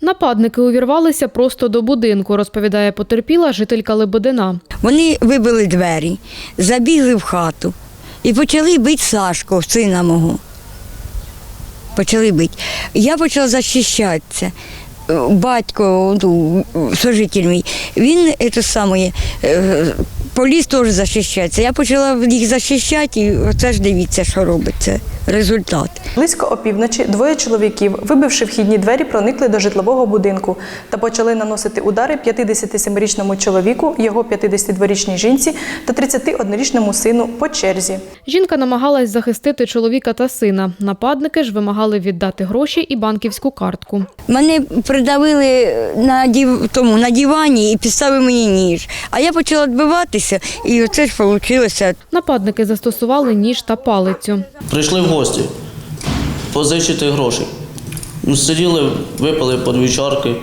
Нападники увірвалися просто до будинку, розповідає потерпіла жителька Лебедина. Вони вибили двері, забігли в хату і почали бити Сашку, сина мого. Почали бити. Я почала захищатися. Батько, ну, сожитель мій, він це саме, е, поліз теж захищатися. Я почала їх захищати, і оце ж дивіться, що робиться. Результат. Близько опівночі двоє чоловіків, вибивши вхідні двері, проникли до житлового будинку та почали наносити удари 57-річному чоловіку, його 52-річній жінці та 31-річному сину по черзі. Жінка намагалась захистити чоловіка та сина. Нападники ж вимагали віддати гроші і банківську картку. Мене придавили на, дів... тому, на дивані і підставили мені ніж. А я почала відбиватися, і оце ж вийшло. Нападники застосували ніж та палицю. Прийшли в гості позичити гроші. Ну, Сиділи, випили по дві чарки.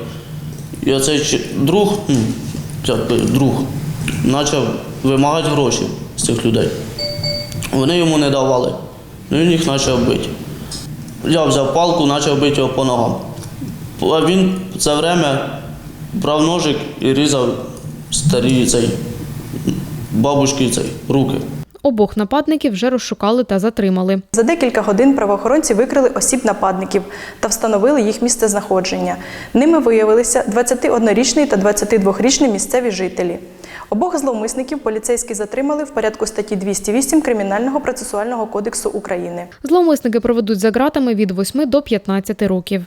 І оцей друг, би, друг, почав вимагати гроші з цих людей. Вони йому не давали. Ну, Він їх почав бити. Я взяв палку, почав бити його по ногам. А він це время брав ножик і різав старі цей, бабушки цей, руки. Обох нападників вже розшукали та затримали. За декілька годин правоохоронці викрили осіб нападників та встановили їх місцезнаходження. Ними виявилися 21-річний та 22-річний місцеві жителі. Обох зловмисників поліцейські затримали в порядку статті 208 Кримінального процесуального кодексу України. Зловмисники проведуть за ґратами від 8 до 15 років.